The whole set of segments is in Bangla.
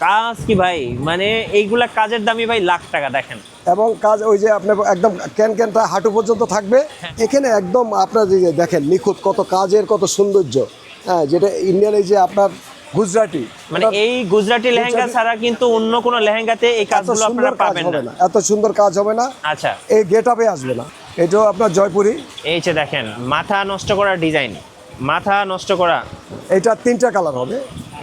কাজ কি ভাই? মানে এইগুলা কাজের দামই ভাই লাখ টাকা দেখেন। এবং কাজ ওই যে আপনার একদম ক্যান ক্যানটা হাঁটু পর্যন্ত থাকবে। হ্যাঁ। এখানে একদম আপনার যে দেখেন নিখুঁত কত কাজের কত সৌন্দর্য। হ্যাঁ যেটা ইন্ডিয়ান এই যে আপনার গুজরাটি। মানে এই গুজরাটি লেহেঙ্গা ছাড়া কিন্তু অন্য কোনো লেহেঙ্গাতে এই কাজগুলো আপনারা পাবেন না। এত সুন্দর কাজ হবে না। আচ্ছা। এই গেট আপে আসবে না। এটাও আপনার জয়পুরি। এই যে দেখেন মাথা নষ্ট করা ডিজাইন। মাথা নষ্ট করা। এটা তিনটা কালার হবে।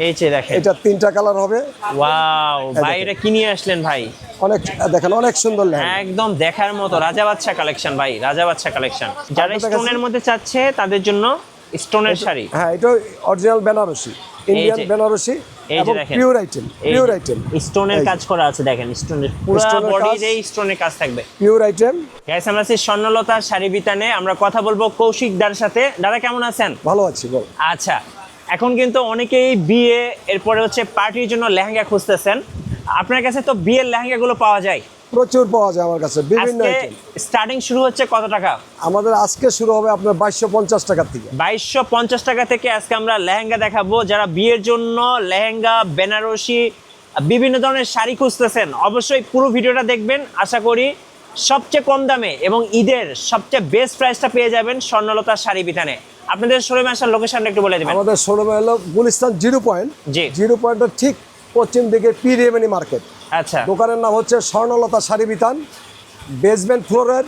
এই যে দেখেন। এটা তিনটা কালার হবে। ওয়াও ভাই এটা কি নিয়ে আসলেন ভাই? অনেক দেখেন অনেক সুন্দর লেহেঙ্গা। একদম দেখার মতো রাজা বাচ্চা কালেকশন ভাই রাজা বাচ্চা কালেকশন। যারা স্টোনের মধ্যে চাচ্ছে তাদের জন্য স্টোনের শাড়ি। হ্যাঁ এটা অরিজিনাল বেনারসি ইন্ডিয়ান বেনারসি এবং পিওর আইটেম পিওর আইটেম স্টোনের কাজ করা আছে দেখেন স্টোনের পুরো কাজ। স্টোনের কাজ থাকবে। পিওর আইটেম গাইস আমরা আছি স্বর্ণলতার শাড়ি বিতানে আমরা কথা বলব কৌশিক দার সাথে। দাদা কেমন আছেন? ভালো আছি বল। আচ্ছা এখন কিন্তু অনেকেই বিয়ে এরপরে হচ্ছে পার্টির জন্য লেহেঙ্গা খুঁজতেছেন। আপনার কাছে তো বিয়ের লেহেঙ্গাগুলো পাওয়া যায়। প্রচুর পাওয়া যায় আমার কাছে বিভিন্ন স্টার্টিং শুরু হচ্ছে কত টাকা? আমাদের আজকে শুরু হবে আপনার বাইশশো পঞ্চাশ টাকার থেকে। বাইশশো পঞ্চাশ টাকা থেকে আজকে আমরা লেহেঙ্গা দেখাবো। যারা বিয়ের জন্য লেহেঙ্গা বেনারসি বিভিন্ন ধরনের শাড়ি খুঁজতেছেন অবশ্যই পুরো ভিডিওটা দেখবেন। আশা করি সবচেয়ে কম দামে এবং ঈদের সবচেয়ে বেস্ট প্রাইসটা পেয়ে যাবেন স্বর্ণলতা শাড়ি বিতানে আপনাদের শোরুমে আসার লোকেশনটা একটু বলে দেবেন। আমাদের শোরুমে হলো গুলিস্তান জিরো পয়েন্ট। জি। জিরো পয়েন্টের ঠিক পশ্চিম দিকে পি রেমেনি মার্কেট আচ্ছা। দোকানের নাম হচ্ছে স্বর্ণলতা শাড়ি বিতান। বেসমেন্ট ফ্লোরের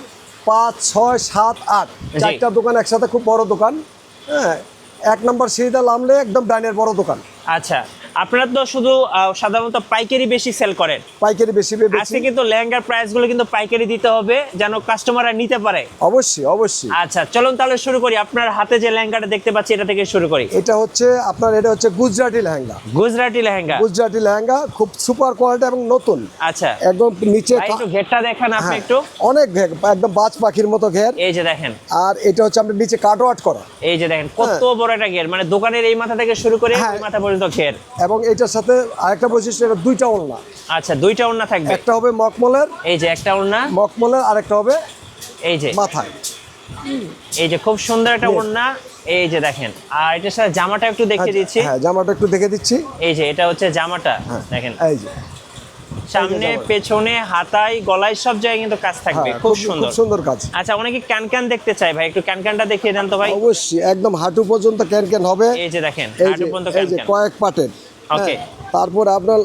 পাঁচ ছয় সাত আট। চারটা দোকান একসাথে খুব বড় দোকান। হ্যাঁ এক নম্বর সিঁড়িটা নামলে একদম ডাইনের বড় দোকান। আচ্ছা। আপনারা তো শুধু সাধারণত পাইকারি বেশি সেল করেন। পাইকারি বেশি আজকে কিন্তু লেহেঙ্গার প্রাইসগুলো কিন্তু পাইকারি দিতে হবে যেন কাস্টমাররা নিতে পারে। অবশ্যই অবশ্যই। আচ্ছা চলুন তাহলে শুরু করি। আপনার হাতে যে লেহেঙ্গাটা দেখতে পাচ্ছি এটা থেকে শুরু করি। এটা হচ্ছে আপনার এটা হচ্ছে গুজরাটি লেহেঙ্গা। গুজরাটি লেহেঙ্গা। গুজরাটি লেহেঙ্গা খুব সুপার কোয়ালিটি এবং নতুন। আচ্ছা। একদম নিচে একটু ঘেরটা দেখান আপনি হ্যাঁ, একটু। অনেক ঘের একদম বাজ পাখির মতো ঘের। এই যে দেখেন। আর এটা হচ্ছে আপনার নিচে কাটওয়াট করা। এই যে দেখেন কত বড় একটা ঘের। মানে দোকানের এই মাথা থেকে শুরু করে হ্যাঁ। ওই মাথা পর্যন্ত ঘের। এবং এটার সাথে আরেকটা বৈশিষ্ট্য এটা দুইটা ওড়না। আচ্ছা দুইটা ওড়না থাকবে। একটা হবে মকমলের এই যে একটা ওড়না। মকমলের আরেকটা হবে এই যে। মাথায়। এই যে খুব সুন্দর একটা ওড়না। এই যে দেখেন আর এটার সাথে জামাটা একটু দেখিয়ে দিচ্ছি। হ্যাঁ জামাটা একটু দেখে দিচ্ছি। এই যে এটা হচ্ছে জামাটা দেখেন। এই যে। সামনে পেছনে হাতায় গলায় সব জায়গায় কিন্তু কাজ থাকবে। হ্যাঁ, খুব সুন্দর। খুব সুন্দর কাজ। আচ্ছা অনেকে ক্যান ক্যান দেখতে চায় ভাই। একটু ক্যান ক্যানটা দেখিয়ে দেন তো ভাই। অবশ্যই একদম হাঁটু পর্যন্ত ক্যান ক্যান হবে। এই যে দেখেন হাঁটু পর্যন্ত ক্যান ক্যান। কয়েক পাটের। হ্যাঁ, তারপর আপনার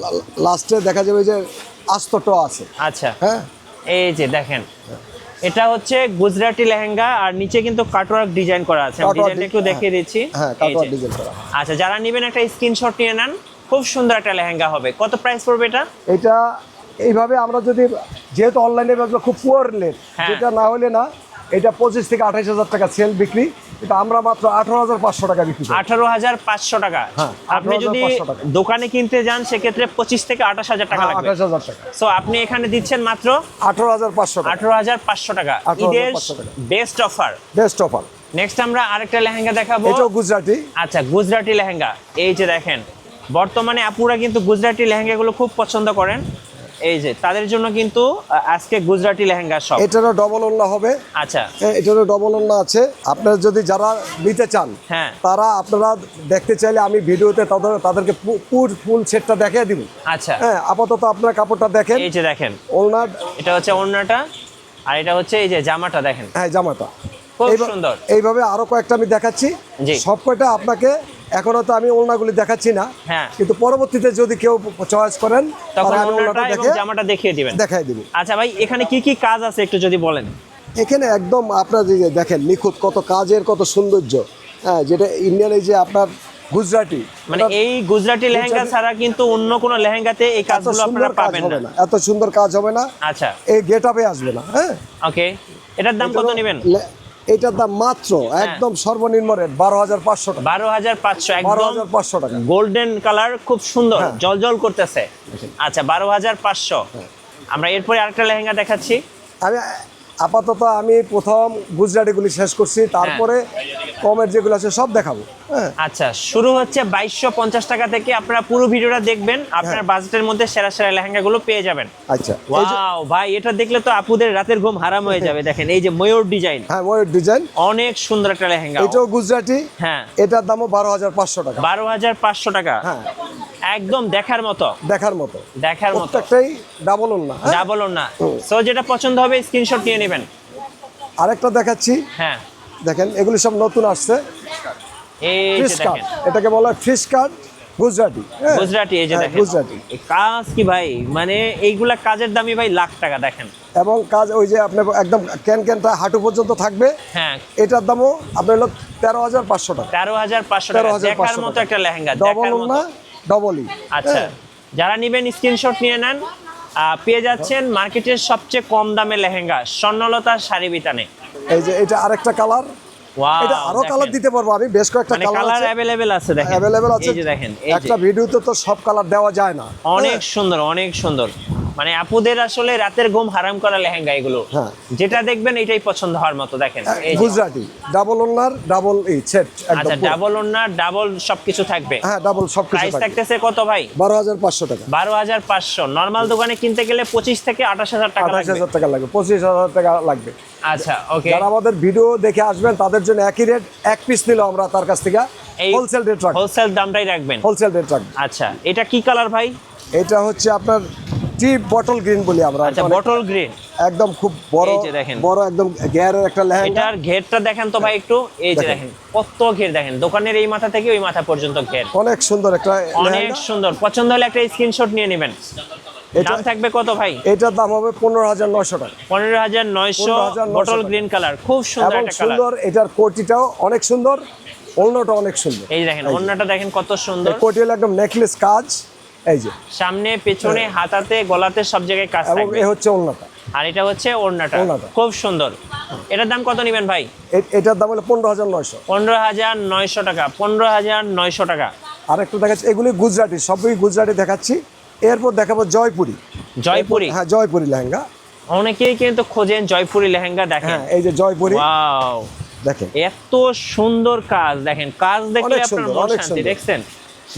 লাস্টে দেখা যাবে যে আস্ত ট আছে। আচ্ছা। হ্যাঁ? এই যে দেখেন এটা হচ্ছে গুজরাটি লেহেঙ্গা আর নিচে কিন্তু কাটওয়ার্ক ডিজাইন করা আছে। ডিজাইনটা একটু দেখিয়ে দিচ্ছি। হ্যাঁ এই কাটওয়ার যে। ডিজাইন করা। আচ্ছা যারা নেবেন একটা স্ক্রিনশট নিয়ে নেন খুব সুন্দর একটা লেহেঙ্গা হবে। কত প্রাইস পড়বে এটা? এটা এইভাবে আমরা যদি যেহেতু অনলাইনে খুব পুয়ার লেট হ্যাঁ। যেটা না হলে না এটা পঁচিশ থেকে আঠাইশ হাজার টাকা সেল বিক্রি। এটা আমরা মাত্র আঠারো হাজার পাঁচশো টাকা বিক্রি আঠারো হাজার পাঁচশো টাকা। হ্যাঁ, আপনি যদি দোকানে কিনতে যান সেক্ষেত্রে পঁচিশ থেকে আঠাশ হাজার টাকা আঠাশ হাজার টাকা। সো আপনি এখানে দিচ্ছেন মাত্র আঠারো হাজার পাঁচশো আঠারো হাজার পাঁচশো টাকা। 18,500 ঈদের। Best offer best offer next আমরা আরেকটা লেহেঙ্গা দেখাবো। এটাও গুজরাটি। আচ্ছা গুজরাটি লেহেঙ্গা। এই যে দেখেন বর্তমানে আপুরা কিন্তু গুজরাটি লেহেঙ্গাগুলো খুব পছন্দ করেন। এই যে তাদের জন্য কিন্তু আজকে গুজরাটি লেহেঙ্গা সব এটারও ডবল ওন্না হবে। আচ্ছা। হ্যাঁ, এটারও ডবল ওন্না আছে। আপনারা যদি যারা নিতে চান হ্যাঁ। তারা আপনারা দেখতে চাইলে আমি ভিডিওতে তাদের তাদেরকে পুর ফুল সেটটা দেখিয়ে দিব। আচ্ছা। হ্যাঁ আপাতত আপনার কাপড়টা দেখেন। এই যে দেখেন। ওনার এটা হচ্ছে ওড়নাটা আর এটা হচ্ছে এই যে জামাটা দেখেন। হ্যাঁ জামাটা। খুব সুন্দর। এইভাবে আরও কয়েকটা আমি দেখাচ্ছি। জি। সব কয়টা আপনাকে এখনও তো আমি ওড়নাগুলি দেখাচ্ছি না। হ্যাঁ। কিন্তু পরবর্তীতে যদি কেউ চয়েস করেন তখন আমি ওড়নাটা ওড়নাটা দেখে জামাটা দেখিয়ে দিবেন। দেখাই দিব। আচ্ছা ভাই এখানে কি কি কাজ আছে একটু যদি বলেন? এখানে একদম আপনার যে দেখেন নিখুঁত কত কাজের কত সৌন্দর্য। হ্যাঁ যেটা ইন্ডিয়ান এই যে আপনার গুজরাটি মানে এই গুজরাটি লেহেঙ্গা ছাড়া কিন্তু অন্য কোনো লেহেঙ্গাতে এই কাজগুলো আপনারা পাবেন না। এত সুন্দর কাজ হবে না। আচ্ছা। এই গেট আপে আসবে না হ্যাঁ। ওকে এটার দাম কত নেবেন? এটার দাম মাত্র একদম সর্বনিম্ন রেট বারো হাজার পাঁচশো টাকা। বারো হাজার পাঁচশো বারো হাজার পাঁচশো টাকা। গোল্ডেন কালার খুব সুন্দর হ্যাঁ। জল জল করতেছে আচ্ছা বারো হাজার পাঁচশো। আমরা এরপরে আরেকটা লেহেঙ্গা দেখাচ্ছি। আমি আপাতত আমি প্রথম গুজরাটিগুলি শেষ করছি তারপরে কমের যেগুলো আছে সব দেখাবো হ্যাঁ। আচ্ছা শুরু হচ্ছে বাইশশো পঞ্চাশ টাকা থেকে আপনারা পুরো ভিডিওটা দেখবেন আপনার বাজেটের মধ্যে সেরা সেরা লেহেঙ্গাগুলো পেয়ে যাবেন। আচ্ছা ওয়াও ভাই এটা দেখলে তো আপুদের রাতের ঘুম হারাম হয়ে যাবে দেখেন এই যে ময়ূর ডিজাইন হ্যাঁ ময়ূর ডিজাইন অনেক সুন্দর একটা লেহেঙ্গা। এটাও গুজরাটি। হ্যাঁ। এটার দামও বারো হাজার পাঁচশো টাকা। বারো হাজার পাঁচশো টাকা। হ্যাঁ। একদম দেখার মতো। দেখার মতো। দেখার মতো। প্রত্যেকটাই ডাবল না ডাবল না সো যেটা পছন্দ হবে স্ক্রিনশট নিয়ে নেবেন। আরেকটা দেখাচ্ছি। হ্যাঁ। দেখেন এগুলি সব নতুন আসছে। কার্ড এটাকে বলা হয় ফিশ কার্ড গুজরাটি। হ্যাঁ? গুজরাটি এই যে হ্যাঁ, দেখেন। গুজরাটি। কাজ কি ভাই? মানে এইগুলা কাজের দামই ভাই লাখ টাকা দেখেন। এবং কাজ ওই যে আপনার একদম ক্যান ক্যানটা হাঁটু পর্যন্ত থাকবে। হ্যাঁ। এটার দামও আপনার হলো তেরো হাজার পাঁচশো টাকা। তেরো হাজার পাঁচশো টাকা। দেখার মতো একটা লেহেঙ্গা ডবল না ডবলই আচ্ছা। যারা নেবেন স্ক্রিনশট নিয়ে নেন পেয়ে যাচ্ছেন মার্কেটের সবচেয়ে কম দামে লেহেঙ্গা স্বর্ণলতা শাড়ি বিতানে। এই যে এটা আরেকটা কালার এটা আরও কালার দিতে পারব আমি বেশ কয়েকটা মানে কালার কালার আছে। অ্যাভেলেবেল আছে দেখেন। অ্যাভেলেবেল আছে। এই যে দেখেন একটা ভিডিওতে তো সব কালার দেওয়া যায় না। অনেক সুন্দর অনেক সুন্দর। মানে আপুদের আসলে রাতের ঘুম হারাম করা লেহেঙ্গা এগুলো। হ্যাঁ। যেটা দেখবেন এটাই পছন্দ হওয়ার মতো দেখেন। এই গুজরাটি। ডাবল ওনার ডাবল এই সেট আচ্ছা ডাবল ওন্না ডাবল সবকিছু থাকবে। হ্যাঁ ডাবল সব কিছু প্রাইস থাকতেছে কত ভাই? বারো হাজার পাঁচশো টাকা। বারো হাজার পাঁচশো। নর্মাল দোকানে কিনতে গেলে পঁচিশ থেকে আঠাশ হাজার টাকা আঠাশ লাগবে। হাজার টাকা লাগবে পঁচিশ হাজার টাকা লাগবে। আচ্ছা ওকে যারা আমাদের ভিডিও দেখে আসবেন তাদের জন্য একই রেট এক পিস নিল আমরা তার কাছ থেকে হোলসেল রেট রাখব। হোলসেল দামটাই রাখবেন। হোলসেল রেট রাখব। আচ্ছা এটা কি কালার ভাই? এটা হচ্ছে আপনার টি বটল গ্রিন বলি আমরা। আচ্ছা বটল গ্রিন একদম খুব বড় দেখেন। বড় একদম গিয়ারের একটা লেহেঙ্গা। এটার ঘেরটা দেখেন তো ভাই একটু। এই যে দেখেন। কত ঘের দেখেন। দোকানের এই মাথা থেকে ওই মাথা পর্যন্ত ঘের। অনেক সুন্দর একটা অনেক সুন্দর। পছন্দ হলে একটা স্ক্রিনশট নিয়ে নেবেন। এটা- দাম থাকবে কত ভাই? এটার দাম হবে পনেরো হাজার নশো টাকা। পনেরো হাজার নয়শো 15,900 বটল। গ্রিন কালার খুব সুন্দর একটা কালার সুন্দর এটার কোটিটাও অনেক সুন্দর অন্যটা অনেক সুন্দর। এই দেখেন অন্যটা দেখেন কত সুন্দর। কোটি হলো একদম নেকলেস কাজ। এই যে। সামনে পেছনে হাতাতে গলাতে সব জায়গায় কাজ থাকবে। এ হচ্ছে অন্যটা আর এটা হচ্ছে ওড়নাটা। ওড়নাটা। খুব সুন্দর। এটার দাম কত নেবেন ভাই? এটার দাম হলো পনেরো হাজার নয়শো। পনেরো হাজার নয়শো টাকা পনেরো হাজার নয়শো টাকা। আর একটু দেখাচ্ছি এগুলি গুজরাটি সবই গুজরাটি দেখাচ্ছি। এরপর দেখাবো জয়পুরি। জয়পুরি? হ্যাঁ জয়পুরি লেহেঙ্গা। অনেকেই কিন্তু খোঁজেন জয়পুরি লেহেঙ্গা দেখেন। হ্যাঁ এই যে জয়পুরি। দেখেন। এত সুন্দর কাজ দেখেন। কাজ দেখলে আপনার মন শান্তি। দেখছেন?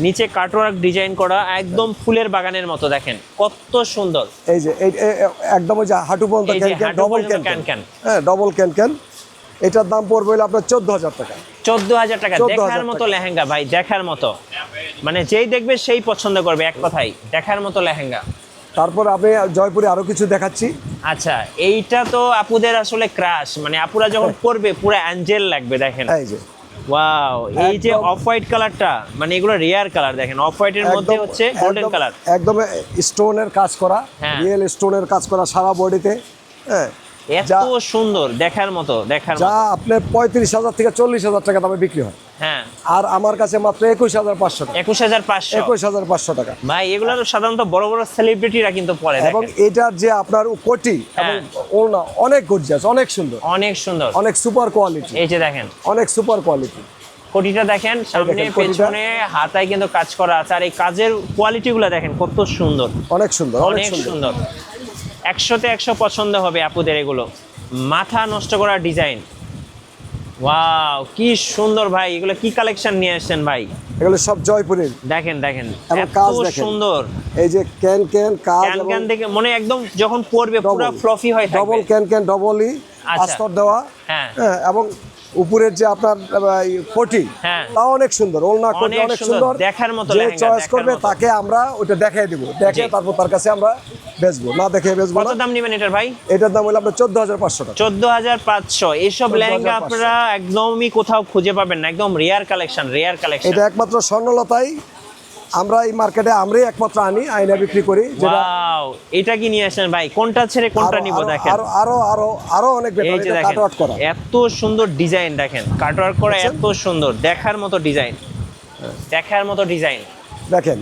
নিচে কাটওয়ার্ক ডিজাইন করা একদম ফুলের বাগানের মতো দেখেন। কত সুন্দর। এই যে একদম ওই যে হাঁটু পর্যন্ত ক্যান ক্যান হাঁটু double can can can can. হ্যাঁ ডবল ক্যান ক্যান এটার দাম পড়বে হলো আপনার চোদ্দ হাজার টাকা। চোদ্দ হাজার টাকা দেখার মতো লেহেঙ্গা ভাই দেখার মতো। মানে যেই দেখবে সেই পছন্দ করবে এক কথাই। দেখার মতো লেহেঙ্গা। তারপর আমি জয়পুরে আরও কিছু দেখাচ্ছি। আচ্ছা এইটা তো আপুদের আসলে ক্রাশ মানে আপুরা যখন পরবে পুরো অ্যাঞ্জেল লাগবে দেখেন। এই যে ওয়াও এই যে অফ হোয়াইট কালারটা মানে এগুলো রেয়ার কালার দেখেন। অফ হোয়াইটের মধ্যে হচ্ছে গোল্ডেন কালার একদম স্টোনের কাজ করা হ্যাঁ। রিয়েল স্টোনের কাজ করা সারা বডিতে হ্যাঁ। এত সুন্দর দেখার মতো দেখার যা আপনার পঁয়ত্রিশ হাজার থেকে চল্লিশ হাজার টাকা দামে বিক্রি হয়। হ্যাঁ। আর আমার কাছে মাত্র একুশ হাজার পাঁচশো টাকা। একুশ হাজার পাঁচশো। একুশ হাজার পাঁচশো টাকা। ভাই এগুলো সাধারণত বড় বড় সেলিব্রিটিরা কিন্তু পরে এবং এটার যে আপনার কোটি এবং হ্যাঁ। ওড়না অনেক গর্জিয়াস অনেক সুন্দর। অনেক সুন্দর। অনেক সুপার কোয়ালিটি এই যে দেখেন। অনেক সুপার কোয়ালিটি কোটিটা দেখেন সামনে পেছনে হাতায় কিন্তু কাজ করা আছে। আর এই কাজের কোয়ালিটি গুলো দেখেন কত সুন্দর। অনেক সুন্দর অনেক সুন্দর। একশোতে একশো পছন্দ হবে আপুদের এগুলো। মাথা নষ্ট করা ডিজাইন। ওয়াও কি সুন্দর ভাই এগুলো কি কালেকশন নিয়ে আসছেন ভাই? এগুলো সব জয়পুরের। দেখেন দেখেন এত সুন্দর। এই যে ক্যান ক্যান কাজ ক্যান ক্যান দেখে মনে একদম যখন পড়বে পুরো ফ্লফি হয়ে ডবল ক্যান ক্যান ডবলই আচ্ছা। আস্তর দেওয়া। হ্যাঁ। হ্যাঁ এবং উপরের যে আপনার কোটি হ্যাঁ। অনেক সুন্দর ওলনা কোটি অনেক সুন্দর দেখার মতো যে চয়েস করবে তাকে আমরা ওটা দেখাই দিব। দেখে তারপর তার কাছে আমরা বেচবো না দেখে বেচবো কত দাম নেবেন এটার ভাই? এটার দাম হলো আপনার চোদ্দ হাজার পাঁচশো টাকা। চোদ্দ হাজার পাঁচশো এইসব লেহেঙ্গা আপনারা একদমই কোথাও খুঁজে পাবেন না একদম রেয়ার কালেকশন রেয়ার কালেকশন এটা একমাত্র স্বর্ণলতাই। আমরা এই মার্কেটে আমরাই একমাত্র আনি আইনা বিক্রি করি যেটা এটা কি নিয়ে আসেন ভাই? কোনটা ছেড়ে কোনটা নিব দেখেন। আরও আরও আরও আরও অনেক এটা কাট আউট করা। এত সুন্দর ডিজাইন দেখেন। কাটওয়ার্ক করা এত সুন্দর দেখার মতো ডিজাইন দেখার মতো ডিজাইন দেখেন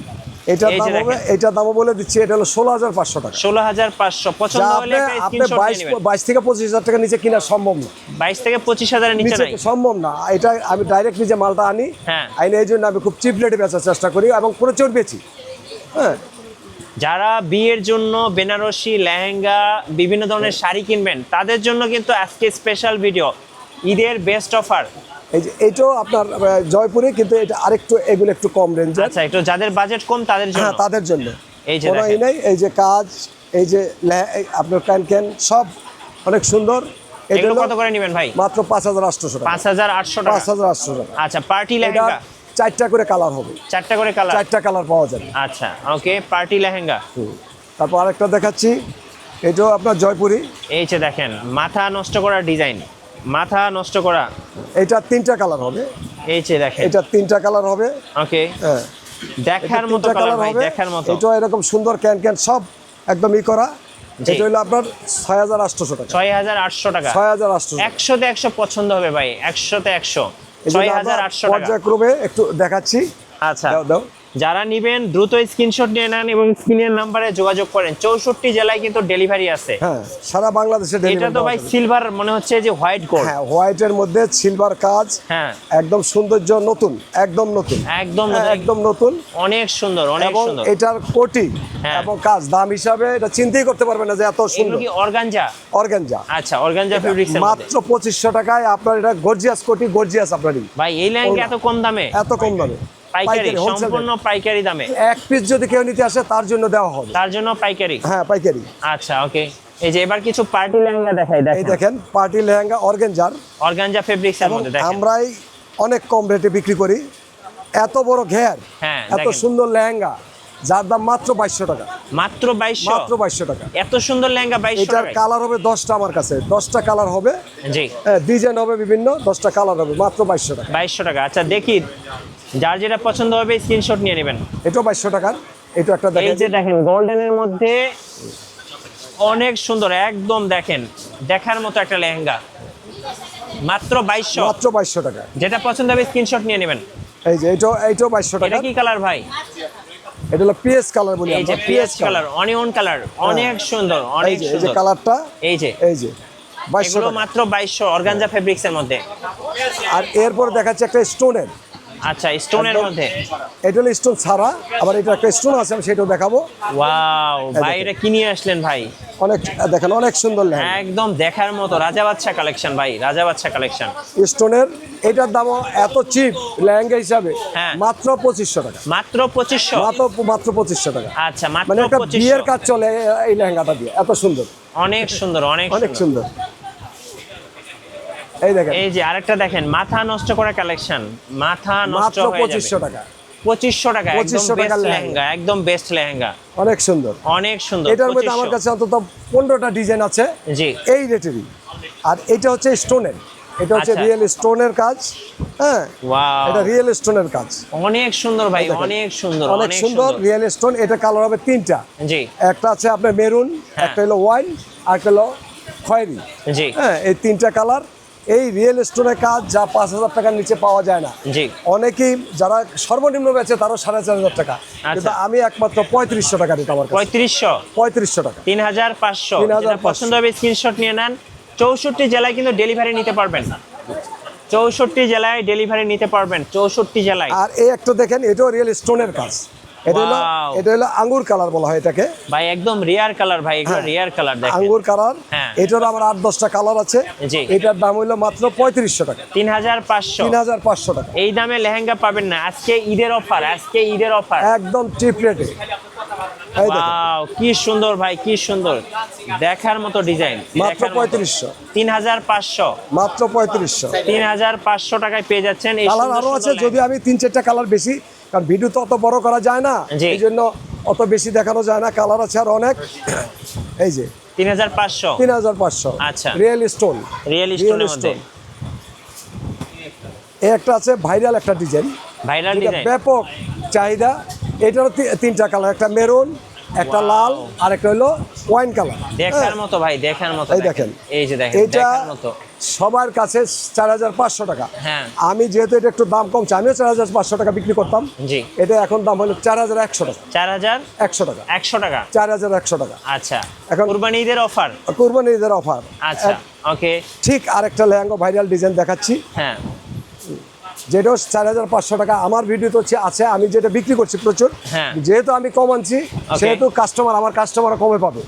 এই দাম হবে। এটার দামও বলে দিচ্ছি এটা হলো ষোলো হাজার পাঁচশো টাকা। ষোলো হাজার পাঁচশো। পছন্দ হলে আপনি বাইশ বাইশ থেকে পঁচিশ হাজার টাকা নিচে কিনা সম্ভব না। বাইশ থেকে পঁচিশ হাজারের নিচে নিচে সম্ভব না। এটা আমি ডাইরেক্ট নিজে মালটা আনি। হ্যাঁ। আইনে এই জন্য আমি খুব চিপ রেটে বেচার চেষ্টা করি এবং প্রচুর বেচি। হ্যাঁ। যারা বিয়ের জন্য বেনারসি লেহেঙ্গা বিভিন্ন ধরনের শাড়ি কিনবেন তাদের জন্য কিন্তু আজকে স্পেশাল ভিডিও ঈদের বেস্ট অফার এই যে এইটাও আপনার জয়পুরে কিন্তু এটা আরেকটু এগুলো একটু কম রেঞ্জের আচ্ছা একটু যাদের বাজেট কম তাদের জন্য। হ্যাঁ তাদের জন্য। এই যে কোনো নেই এই যে কাজ এই যে আপনার ক্যান ক্যান সব অনেক সুন্দর। এগুলো কত করে নেবেন ভাই? মাত্র পাঁচ হাজার আটশোশো টাকা। পাঁচ হাজার আটশো পাঁচ হাজার আটশো টাকা। আচ্ছা পার্টি লেহেঙ্গা? চারটা করে কালার হবে। চারটা করে কালার চারটা কালার পাওয়া যাবে। আচ্ছা ওকে পার্টি লেহেঙ্গা। তারপর আরেকটা দেখাচ্ছি। এটাও আপনার জয়পুরি। এই যে দেখেন মাথা নষ্ট করা ডিজাইন মাথা নষ্ট করা? এটা তিনটা কালার হবে। এই যে দেখেন। এটা তিনটা কালার হবে। ওকে হ্যাঁ। দেখার মতো কালার ভাই দেখার মতো। এটা এরকম সুন্দর ক্যান ক্যান সব একদম ই করা। এটা হলো আপনার ছয় হাজার আটশোশো টাকা। ছয় হাজার আটশো টাকা। ছয় হাজার আটশো একশোতে একশো পছন্দ হবে ভাই একশোতে একশো। এই জন্য ছয় হাজার আটশো টাকা। পর্যায়ক্রমে একটু দেখাচ্ছি। আচ্ছা। দাও দাও। যারা নিবেন দ্রুত স্ক্রিনশট নিয়ে নেন এবং স্ক্রিনের নাম্বারে যোগাযোগ করেন। চৌষট্টি জেলায় কিন্তু ডেলিভারি আছে। হ্যাঁ সারা বাংলাদেশে এটা তো ভাই সিলভার মনে হচ্ছে যে হোয়াইট গোল্ড হ্যাঁ হোয়াইটের মধ্যে সিলভার কাজ। হ্যাঁ। একদম সৌন্দর্য নতুন একদম নতুন। একদম হ্যাঁ, একদম নতুন। অনেক সুন্দর অনেক সুন্দর। এটার কোটি হ্যাঁ। এবং কাজ দাম হিসাবে এটা চিন্তাই করতে পারবেন না যে এত সুন্দর। কি অর্গানজা অর্গানজা আচ্ছা অর্গানজা ফেব্রিক্স মাত্র পঁচিশশো টাকায় আপনার এটা গর্জিয়াস কোটি গর্জিয়াস আপনারই। ভাই এই লেহেঙ্গা এত কম দামে? এত কম দামে। পাইকারি সম্পূর্ণ পাইকারি দামে। এক পিস যদি কেউ নিতে আসে তার জন্য দেওয়া হবে। তার জন্য পাইকারি? হ্যাঁ পাইকারি। আচ্ছা ওকে এই যে এবার কিছু পার্টি লেহেঙ্গা দেখাই এই দেখেন। দেখেন পার্টি লেহেঙ্গা অর্গেনজার। অর্গানজা ফেব্রিক্স এর মধ্যে দেখেন। আমরাই অনেক কম রেটে বিক্রি করি। এত বড় ঘের হ্যাঁ, এত সুন্দর লেহেঙ্গা যার দাম মাত্র বাইশশো টাকা। মাত্র বাইশশো? মাত্র বাইশশো টাকা। এত সুন্দর লেহেঙ্গা বাইশশো এটার কালার হবে দশটা আমার কাছে। দশটা কালার হবে। জি। ডিজাইন হবে বিভিন্ন দশটা কালার হবে। মাত্র বাইশশো টাকা। বাইশশো টাকা। আচ্ছা দেখি। যার যেটা পছন্দ হবে স্ক্রিনশট নিয়ে নেবেন। এটাও বাইশশো টাকার। এটা একটা এই দেখেন যে দেখেন। গোল্ডেনের মধ্যে অনেক সুন্দর একদম দেখেন দেখার মতো একটা লেহেঙ্গা। মাত্র বাইশশো। মাত্র বাইশশো টাকা। যেটা পছন্দ হবে স্ক্রিনশট নিয়ে নেবেন। এই যে এটাও এইটাও বাইশশো এটা টাকা। কি কালার ভাই? এটা হলো পিএস কালার বলি এই যে পিএস কালার অনিয়ন কালার অনেক সুন্দর অনেক যে এই যে কালারটা এই যে। এই যে বাইশশো এগুলো মাত্র বাইশশো অর্গানজা ফেব্রিক্স এর মধ্যে। আর এরপর দেখাচ্ছে একটা স্টোনের আচ্ছা স্টোনের মধ্যে? এটা হলো স্টোন ছাড়া আবার এটা একটা স্টোন আছে আমি সেটাও দেখাবো। ওয়াও ভাই এটা কি নিয়ে আসলেন ভাই? অনেক দেখেন অনেক সুন্দর লেহেঙ্গা। একদম দেখার মতো রাজা বাচ্চা কালেকশন ভাই রাজা বাচ্চা কালেকশন স্টোনের এটার দামও এত চিপ লেহেঙ্গা হিসাবে হ্যাঁ। মাত্র পঁচিশশো টাকা। মাত্র পঁচিশশো? মাত্র মাত্র পঁচিশশো টাকা। আচ্ছা মাত্র মানে একটা বিয়ের কাজ চলে এই লেহেঙ্গাটা দিয়ে এত সুন্দর। অনেক সুন্দর অনেক অনেক সুন্দর। এই দেখেন। এই যে আরেকটা দেখেন মাথা নষ্ট করা কালেকশন মাথা নষ্ট হয়ে যাবে। টাকা। পঁচিশশো টাকা একদম বেস্ট লেহেঙ্গা। একদম বেস্ট লেহেঙ্গা। অনেক সুন্দর। অনেক সুন্দর এটার মধ্যে আমার কাছে অন্তত পনেরোটা ডিজাইন আছে। জি। এই রেটেরই। আর এটা হচ্ছে স্টোনের। এটা হচ্ছে আচ্ছা। রিয়েল স্টোনের কাজ হ্যাঁ? ওয়াও এটা রিয়েল স্টোনের কাজ। অনেক সুন্দর ভাই অনেক সুন্দর অনেক সুন্দর রিয়েল স্টোন এটা কালার হবে তিনটা। জি। একটা আছে আপনার মেরুন হ্যাঁ। একটা হলো ওয়াইন আর একটা হলো খয়েরি। জি। হ্যাঁ এই তিনটা কালার এই রিয়েল স্টোনের কাজ যা পাঁচ হাজার টাকার নিচে পাওয়া যায় না। জি। অনেকেই যারা সর্বনিম্ন বেচে তারও সাড়ে চার হাজার টাকা। আচ্ছা। কিন্তু আমি একমাত্র পঁয়ত্রিশশো টাকা দিতে আমার পঁয়ত্রিশশো? পঁয়ত্রিশশো টাকা। তিন হাজার পাঁচশো। তিন হাজার পছন্দ হবে স্ক্রিনশট নিয়ে নেন। চৌষট্টি জেলায় কিন্তু ডেলিভারি নিতে পারবেন না। চৌষট্টি জেলায় ডেলিভারি নিতে পারবেন। চৌষট্টি জেলায়। আর এই একটা দেখেন এটাও রিয়েল স্টোনের কাজ। এটা হলো এটা হলো আঙ্গুর কালার বলা হয় এটাকে। ভাই একদম রিয়ার কালার ভাই এগুলো হ্যাঁ। রিয়ার কালার দেখেন। আঙ্গুর কালার হ্যাঁ। এটার আমার আট দশটা কালার আছে। এটার দাম হইল মাত্র পঁয়ত্রিশশো টাকা। তিন হাজার পাঁচশো। তিন হাজার পাঁচশো টাকা। এই দামে লেহেঙ্গা পাবেন না। আজকে ঈদের অফার আজকে ঈদের অফার একদম চিপ রেটে ওয়াও কি সুন্দর ভাই কি সুন্দর। দেখার মতো ডিজাইন মাত্র পঁয়ত্রিশশো। তিন হাজার পাঁচশো। মাত্র পঁয়ত্রিশশো। তিন হাজার পাঁচশো টাকায় পেয়ে যাচ্ছেন। এই কালার আরও আছে যদি আমি তিন চারটা কালার বেশি কারণ ভিডিও তো অত বড় করা যায় না। এই জন্য অত বেশি দেখানো যায় না কালার আছে আর অনেক। এই যে। তিন হাজার পাঁচশো। তিন হাজার পাঁচশো। আচ্ছা। রিয়েল স্টোন রিয়েল স্টোন একটা আছে ভাইরাল একটা ডিজাইন ভাইরাল ব্যাপক চাহিদা। এটারও তিনটা কালার একটা মেরুন একটা লাল আর একটা হলো ওয়াইন কালার দেখার মতো ভাই দেখার মতো এই দেখেন। এই যে দেখেন এটা দেখার মতো। সবার কাছে চার হাজার পাঁচশো টাকা। হ্যাঁ। আমি যেহেতু এটা একটু দাম কমছে আমিও চার হাজার পাঁচশো টাকা বিক্রি করতাম। জি। এটা এখন দাম হলো চার হাজার একশো টাকা। চার হাজার একশো টাকা। একশো টাকা? চার হাজার একশো টাকা। আচ্ছা। এখন- কুরবানি ঈদের অফার? কোরবানি ঈদের অফার। আচ্ছা ওকে। ঠিক আরেকটা লেহেঙ্গা ভাইরাল ডিজাইন দেখাচ্ছি। হ্যাঁ। যেটাও চার হাজার পাঁচশো টাকা আমার ভিডিও তো আছে আমি যেটা বিক্রি করছি প্রচুর। হ্যাঁ। যেহেতু আমি কম আনছি সেহেতু কাস্টমার আমার কাস্টমার কমে পাবে।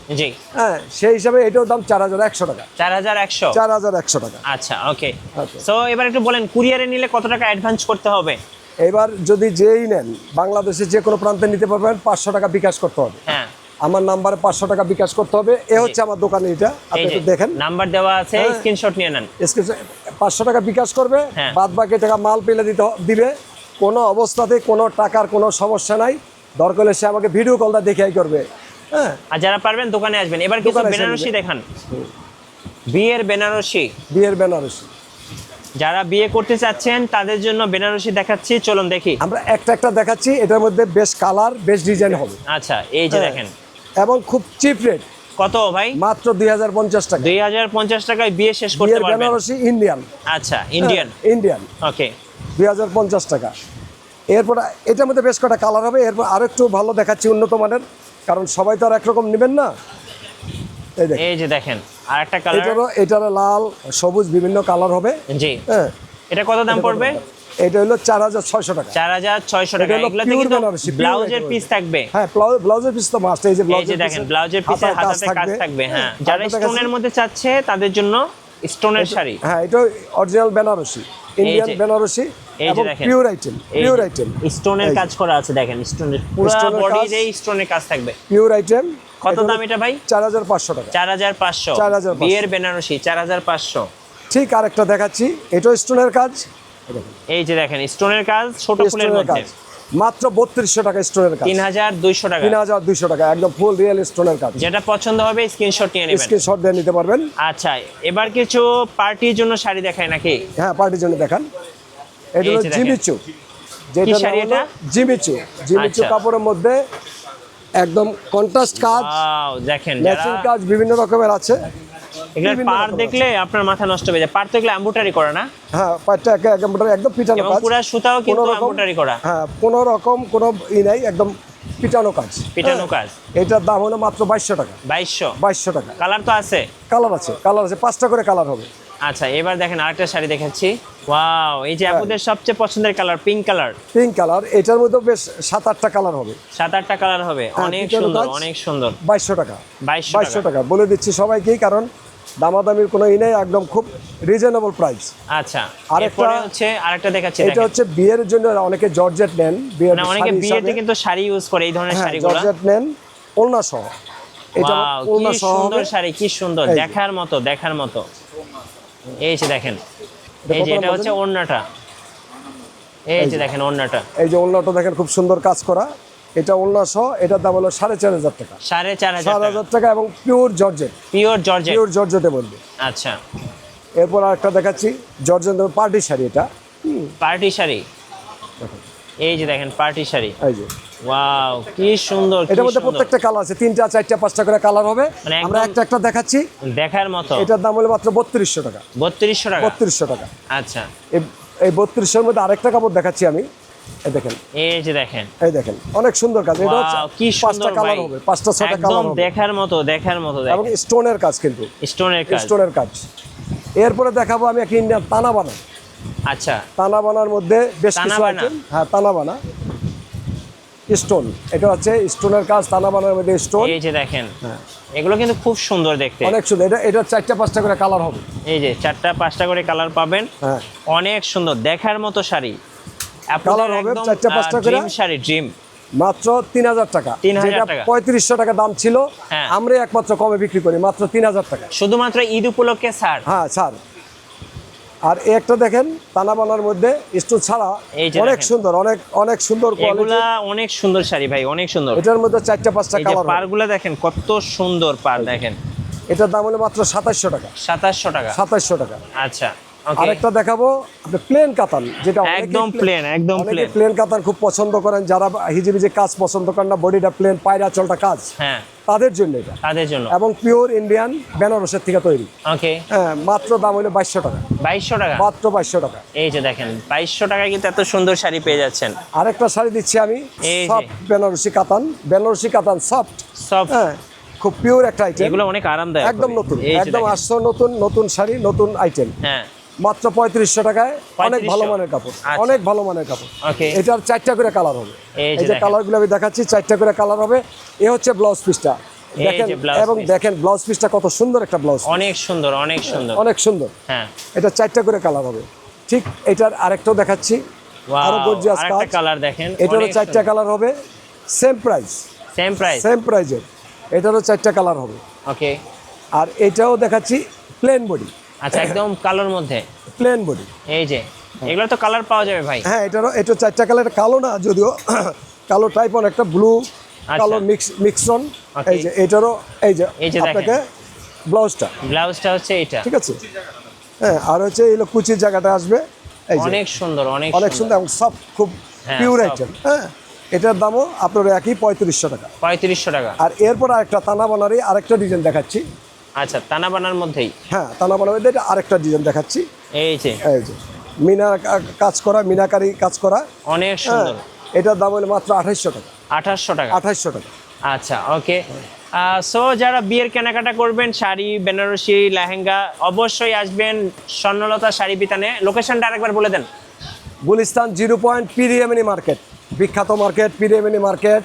হ্যাঁ সেই হিসাবে এটাও দাম চার হাজার একশো টাকা। চার হাজার একশো? চার হাজার একশো টাকা। আচ্ছা ওকে আচ্ছা। সো এবার একটু বলেন কুরিয়ারে নিলে কত টাকা অ্যাডভান্স করতে হবে? এবার যদি যেই নেন বাংলাদেশের যে কোনো প্রান্তে নিতে পারবেন পাঁচশো টাকা বিকাশ করতে হবে। হ্যাঁ। আমার নাম্বারে পাঁচশো টাকা বিকাশ করতে হবে। এ হচ্ছে আমার দোকানে এটা। আপনি একটু দেখেন। নাম্বার দেওয়া আছে হ্যাঁ। স্ক্রিনশট নিয়ে নেন। পাঁচশো টাকা বিকাশ করবে। হ্যাঁ। বাদ বাকি টাকা মাল পেলে দিতে দিবে। কোনো অবস্থাতে কোনো টাকার কোনো সমস্যা নাই। দরকার হলে সে আমাকে ভিডিও কলটা দেখাই করবে। হ্যাঁ। আর যারা পারবেন দোকানে আসবেন। এবার কিছু বেনারসি দেখান। বিয়ের বেনারসি। বিয়ের বেনারসি। যারা বিয়ে করতে চাচ্ছেন তাদের জন্য বেনারসি দেখাচ্ছি। চলুন দেখি। আমরা একটা একটা দেখাচ্ছি। এটার মধ্যে বেশ কালার বেশ ডিজাইন হবে। আচ্ছা এই যে হ্যাঁ। দেখেন। এবং খুব চিপ রেট কত ভাই? মাত্র দুই হাজার পঞ্চাশ টাকা। দুই হাজার পঞ্চাশ টাকায় বিয়ে শেষ করতে পারবেন। বেনারসি ইন্ডিয়ান। আচ্ছা ইন্ডিয়ান? ইন্ডিয়ান। ওকে। দুই হাজার পঞ্চাশ টাকা। এরপর এটার মধ্যে বেশ কটা কালার হবে। এরপর আরেকটু ভালো দেখাচ্ছি উন্নত মানের। কারণ সবাই তো আর একরকম নেবেন না। এই যে দেখেন আর একটা কালার এটারও এটারও লাল সবুজ বিভিন্ন কালার হবে। জি। হ্যাঁ। এটা কত দাম পড়বে? এটা হলো চার হাজার ছয়শো টাকা। চার হাজার ছয়শো টাকা। pure কিন্তু ব্লাউজের পিস থাকবে। হ্যাঁ ব্লাউজের পিস তো মাস্ট এই যে ব্লাউজের দেখেন ব্লাউজের পিসে হাতায় হাতাতে কাজ থাকবে। হ্যাঁ। যারা স্টোনের মধ্যে চাচ্ছে তাদের জন্য স্টোনের শাড়ি। হ্যাঁ এটা অরিজিনাল বেনারসি ইন্ডিয়ান বেনারসি এবং পিওর আইটেম পিওর আইটেম স্টোনের কাজ করা আছে দেখেন স্টোনের পুরো স্টোনের কাজ। বডিতে স্টোনের কাজ থাকবে। পিওর আইটেম কত দাম এটা ভাই? চার হাজার পাঁচশো টাকা। চার হাজার পাঁচশো। 4,500 বিয়ের বেনারসি চার হাজার পাঁচশো। ঠিক আরেকটা দেখাচ্ছি এটাও স্টোনের কাজ। এই যে দেখেন স্টোনের কাজ ছোট ফুলের মধ্যে। মাত্র বত্রিশশো টাকা স্টোনের কাজ। তিন হাজার দুইশো টাকা। তিন হাজার দুইশো টাকা একদম ফুল রিয়েল স্টোনের কাজ। যেটা পছন্দ হবে স্ক্রিনশট নিয়ে নেবেন। স্ক্রিনশট দিয়ে নিতে পারবেন। আচ্ছা এবার কিছু পার্টির জন্য শাড়ি দেখায় নাকি? হ্যাঁ পার্টির জন্য দেখান। এটা হলো। জিমিচু। যেটা শাড়ি এটা? জিমিচু। জিমিচু আচ্ছা। কাপড়ের মধ্যে একদম কন্ট্রাস্ট কাজ। দেখেন কাজ বিভিন্ন রকমের আছে। এগুলোর বিভিন্ন পার দেখলে আপনার মাথা নষ্ট হয়ে যায়। পার তো এগুলো এম্বুটারি করা না? হ্যাঁ পাটটা একে- একদম পিটানো কাজ। পুরা সুতাও কিন্তু কোনো করা। হ্যাঁ কোনো রকম কোনো ই নাই একদম পিটানো কাজ। পিটানো হ্যাঁ। কাজ। এটার দাম হলো মাত্র বাইশশো টাকা। বাইশশো? বাইশশো টাকা। কালার তো আছে? কালার আছে কালার আছে পাঁচটা করে কালার হবে। আচ্ছা এবার দেখেন আরেকটা শাড়ি দেখাচ্ছি। ওয়াও এই যে আপুদের সবচেয়ে পছন্দের colour pink colour. Pink colour এটার মধ্যে বেশ সাত আটটা কালার হবে। সাত আটটা কালার হবে। অনেক সুন্দর অনেক সুন্দর। বাইশশো টাকা। বাইশশো টাকা। বলে দিচ্ছি সবাইকেই কারণ দামাদামির কোনো ই নেই একদম খুব রিজনেবল প্রাইস আচ্ছা আরেকটা- এরপরে হচ্ছে আরেকটা দেখাচ্ছি এটা হচ্ছে বিয়ের জন্য অনেকে জর্জেট নেন বিয়ের না অনেকে শাড়ি বিয়েতে কিন্তু শাড়ি ইউজ করে এই ধরনের হ্যাঁ শাড়িগুলো। জর্জেট নেন ওলনা সহ। এটা ওলনা সহ সুন্দর শাড়ি কি সুন্দর দেখার মতো দেখার মতো। এই যে দেখেন এই যে এটা হচ্ছে ওড়নাটা। এই যে দেখেন ওড়নাটা। এই যে ওলনাটা দেখেন খুব সুন্দর কাজ করা। এটা ওলনা সহ এটার দাম হলো সাড়ে চার হাজার টাকা। সাড়ে চার হাজার টাকা। এবং pure georgette pure georgette pure জর্জেটের বলবে। আচ্ছা। এরপর আরেকটা দেখাচ্ছি জর্জেট পার্টি শাড়ি এটা। পার্টি শাড়ি? এই যে দেখেন পার্টি শাড়ি। এই যে। ওয়াও কি সুন্দর এটার মধ্যে প্রত্যেকটা কালার আছে তিনটা চারটা পাঁচটা করে কালার হবে। মানে আমরা একটা একটা দেখাচ্ছি। দেখার মতো। এটার দাম হলো মাত্র বত্রিশশো টাকা। বত্রিশশো টাকা? বত্রিশশো টাকা। আচ্ছা। এই- এই বত্রিশশোর মধ্যে আরেকটা কাপড় দেখাচ্ছি আমি। এই দেখেন। এই যে দেখেন। এই দেখেন অনেক সুন্দর কাজ। এটা কি পাঁচটা কালার হবে পাঁচটা ছটা কালার হবে। দেখার মতো দেখার মতো এবং স্টোনের কাজ কিন্তু। স্টোনের কাজ। স্টোনের কাজ। এরপরে দেখাবো আমি একটা ইন্ডিয়ান তানা বানা আচ্ছা। তানা বানার মধ্যে বেশ কিছু আইটেম হ্যাঁ তানা বানা। স্টোন এটা হচ্ছে স্টোনের কাজ তানা বানার মধ্যে স্টোন এই যে দেখেন। হ্যাঁ। এগুলো কিন্তু খুব সুন্দর দেখতে। অনেক সুন্দর। এটা এটা চারটা পাঁচটা করে কালার হবে। এই যে চারটা পাঁচটা করে কালার পাবেন। হ্যাঁ। অনেক সুন্দর। দেখার মতো শাড়ি। Colour হবে চারটা পাঁচটা করে? ড্রিম শাড়ি ড্রিম মাত্র তিন হাজার টাকা। 3000 যেটা পঁয়ত্রিশশো টাকা দাম ছিল হ্যাঁ। আমরা একমাত্র কমে বিক্রি করি মাত্র তিন হাজার টাকা। শুধুমাত্র ঈদ উপলক্ষে ছাড় হ্যাঁ স্যার। আর একটা দেখেন তানাবানার মধ্যে স্টোন ছাড়া অনেক সুন্দর অনেক অনেক সুন্দর কোয়ালিটি এগুলা অনেক সুন্দর শাড়ি ভাই অনেক সুন্দর। এটার মধ্যে চারটা পাঁচটা কালার পারগুলা দেখেন কত সুন্দর পার দেখেন। এটার দাম হলো মাত্র সাতাশশো টাকা। সাতাশশো টাকা। সাতাশশো টাকা। আচ্ছা। আরেকটা দেখাবো প্লেন কাতান যেটা একদম প্লেন একদম প্লেন প্লেন কাতান খুব পছন্দ করেন যারা হিজিবিজি কাজ পছন্দ করেন না বডিটা প্লেন পায়রা চলটা কাজ হ্যাঁ। তাদের জন্য এটা। তাদের জন্য। এবং পিওর ইন্ডিয়ান বেনারসের থেকে তৈরি। ওকে হ্যাঁ মাত্র দাম হলো বাইশশো টাকা। বাইশশো টাকা? মাত্র বাইশশো টাকা। এই যে দেখেন বাইশশো টাকায় কিন্তু এত সুন্দর শাড়ি পেয়ে যাচ্ছেন। আরেকটা শাড়ি দিচ্ছি আমি সফট বেনারসি কাতান। বেনারসি কাতান সফট সব হ্যাঁ খুব পিওর একটা আইটেম এগুলো অনেক আরামদায়ক একদম নতুন একদম। আসছো নতুন নতুন শাড়ি নতুন আইটেম হ্যাঁ। মাত্র পঁয়ত্রিশশো টাকায় অনেক ভালো মানের কাপড়। আচ্ছা। অনেক ভালো মানের কাপড়। এটার চারটা করে কালার হবে। এই যে। কালারগুলো আমি দেখাচ্ছি চারটা করে কালার হবে। এ হচ্ছে ব্লাউজ পিসটা। দেখেন এবং দেখেন ব্লাউজ পিসটা কত সুন্দর একটা ব্লাউজ অনেক সুন্দর অনেক সুন্দর। অনেক সুন্দর। হ্যাঁ। এটা চারটা করে কালার হবে। ঠিক এটার আরেকটাও দেখাচ্ছি। আরও গর্জিয়াস কালার দেখেন। এটারও চারটা কালার হবে। Same price same price same প্রাইজের এটারও চারটা কালার হবে। ওকে আর এটাও দেখাচ্ছি প্লেন বডি আচ্ছা একদম কালোর মধ্যে। প্লেন বডি এই যে এগুলো তো কালার পাওয়া যাবে ভাই। হ্যাঁ এটারও এটা চারটা কালার কালো না যদিও কালো টাইপ অন একটা ব্লু কালো মিক্স মিক্সন. এই যে এটারও এই যে এই যে। আপনাকে ব্লাউজটা ব্লাউজটা হচ্ছে এটা ঠিক আছে? হ্যাঁ আর হচ্ছে এই কুচির জায়গাটা আসবে। এই যে। অনেক সুন্দর অনেক অনেক সুন্দর। এবং সব খুব হ্যাঁ, পিওর আইটেম হ্যাঁ এটার দামও আপনার একই পঁয়ত্রিশশো টাকা। পঁয়ত্রিশশো টাকা। আর এরপর আরেকটা তানা বানারি আরেকটা ডিজাইন দেখাচ্ছি। আচ্ছা তানা বানার মধ্যেই? হ্যাঁ তানা মধ্যে এটা আরেকটা ডিজাইন দেখাচ্ছি। এই যে। এই যে মিনা কাজ করা মিনাকারি কাজ করা। অনেক হ্যাঁ সুন্দর। এটার দাম হলো মাত্র আঠাইশশো টাকা। আঠাশশো টাকা? আঠাইশশো টাকা। আচ্ছা ওকে। সো যারা বিয়ের কেনাকাটা করবেন শাড়ি বেনারসি লেহেঙ্গা অবশ্যই আসবেন স্বর্ণলতা শাড়ি বিতানে। লোকেশনটা আরেকবার বলে দেন। Gulistan zero point Piryamini market. বিখ্যাত মার্কেট পিরিয়ামিনি মার্কেট।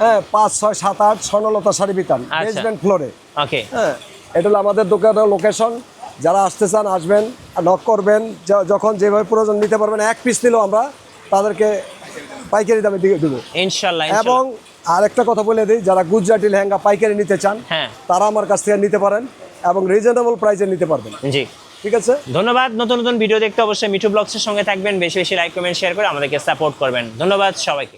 হ্যাঁ পাঁচ ছয় সাত আট স্বর্ণলতা শাড়ি বিতান। আচ্ছা। বেসমেন্ট ফ্লোরে ওকে। হ্যাঁ এটা হলো আমাদের দোকানের লোকেশন যারা আসতে চান আসবেন নক করবেন। যখন যেভাবে প্রয়োজন নিতে পারবেন এক পিস নিলেও আমরা তাদেরকে পাইকারি দামে দিয়ে দেবো। ইনশাল্লাহ এবং ইনশাল্লাহ। আরেকটা কথা বলে দিই যারা গুজরাটি লেহেঙ্গা পাইকারি নিতে চান হ্যাঁ। তারা আমার কাছ থেকে নিতে পারেন এবং রিজনেবল প্রাইসে নিতে পারবেন। জি। ঠিক আছে? ধন্যবাদ। নতুন নতুন ভিডিও দেখতে অবশ্যই মিঠু ব্লগসের সঙ্গে থাকবেন। বেশি বেশি লাইক কমেন্ট শেয়ার করে আমাদেরকে সাপোর্ট করবেন। ধন্যবাদ সবাইকে।